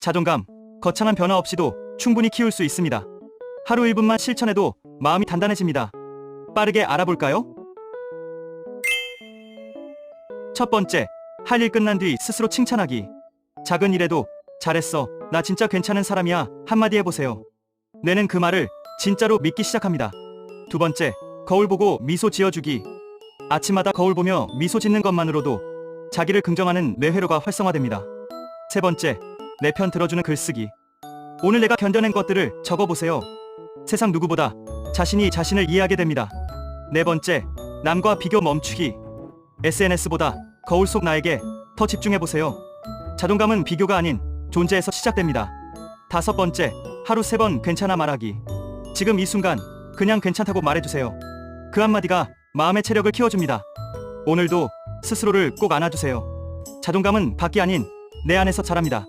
자존감, 거창한 변화 없이도 충분히 키울 수 있습니다. 하루 1분만 실천해도 마음이 단단해집니다. 빠르게 알아볼까요? 첫 번째, 할 일 끝난 뒤 스스로 칭찬하기. 작은 일에도 잘했어. 나 진짜 괜찮은 사람이야. 한마디 해보세요. 뇌는 그 말을 진짜로 믿기 시작합니다. 두 번째, 거울 보고 미소 지어주기. 아침마다 거울 보며 미소 짓는 것만으로도 자기를 긍정하는 뇌회로가 활성화됩니다. 세 번째, 내 편 들어주는 글쓰기. 오늘 내가 견뎌낸 것들을 적어보세요. 세상 누구보다 자신이 자신을 이해하게 됩니다. 네 번째, 남과 비교 멈추기. SNS보다 거울 속 나에게 더 집중해보세요. 자존감은 비교가 아닌 존재에서 시작됩니다. 다섯 번째, 하루 세 번 괜찮아 말하기. 지금 이 순간 그냥 괜찮다고 말해주세요. 그 한마디가 마음의 체력을 키워줍니다. 오늘도 스스로를 꼭 안아주세요. 자존감은 밖이 아닌 내 안에서 자랍니다.